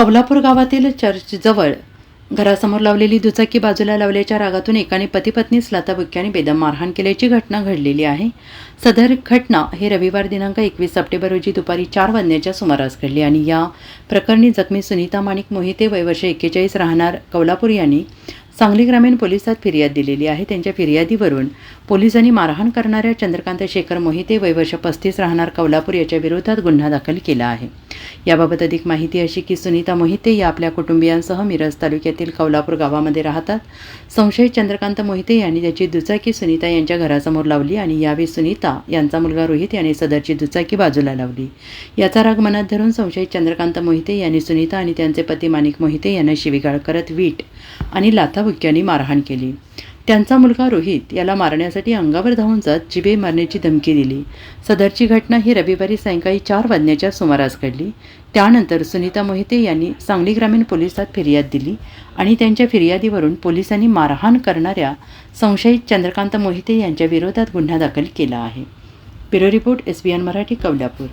कवलापूर गावातील चर्चजवळ घरासमोर लावलेली दुचाकी बाजूला लावल्याच्या रागातून एकाने पती पत्नीस लाताबुक्क्याने बेदम मारहाण केल्याची घटना घडलेली आहे. सदर घटना हे रविवार दिनांक एकवीस सप्टेंबर रोजी दुपारी चार वाजण्याच्या सुमारास घडली आणि या प्रकरणी जखमी सुनीता माणिक मोहिते वयवर्ष एक्केचाळीस राहणार कवलापूर यांनी सांगली ग्रामीण पोलिसात फिर्याद दिलेली आहे. त्यांच्या फिर्यादीवरून पोलिसांनी मारहाण करणाऱ्या चंद्रकांत शेखर मोहिते वयवर्ष पस्तीस राहणार कवलापूर याच्या विरोधात गुन्हा दाखल केला आहे. याबाबत अधिक माहिती अशी की सुनीता मोहिते या आपल्या कुटुंबियांसह मिरज तालुक्यातील कौलापूर गावामध्ये राहतात. संशयित चंद्रकांत मोहिते यांनी त्याची दुचाकी सुनीता यांच्या घरासमोर लावली आणि यावेळी सुनीता यांचा मुलगा रोहित यांनी सदरची दुचाकी बाजूला लावली. याचा राग मनात धरून संशयित चंद्रकांत मोहिते यांनी सुनीता आणि त्यांचे पती माणिक मोहिते यांना शिवीगाळ करत वीट आणि लाथाबुक्क्यांनी मारहाण केली. त्यांचा मुलगा रोहित याला मारण्यासाठी अंगावर धावून जात जिबे मारण्याची धमकी दिली. सदरची घटना ही रविवारी सायंकाळी चार वाजण्याच्या सुमारास घडली. त्यानंतर सुनीता मोहिते यांनी सांगली ग्रामीण पोलिसात फिर्याद दिली आणि त्यांच्या फिर्यादीवरून पोलिसांनी मारहाण करणाऱ्या संशयित चंद्रकांत मोहिते यांच्या विरोधात गुन्हा दाखल केला आहे. Bureau report S B N Marathi Kavalapur.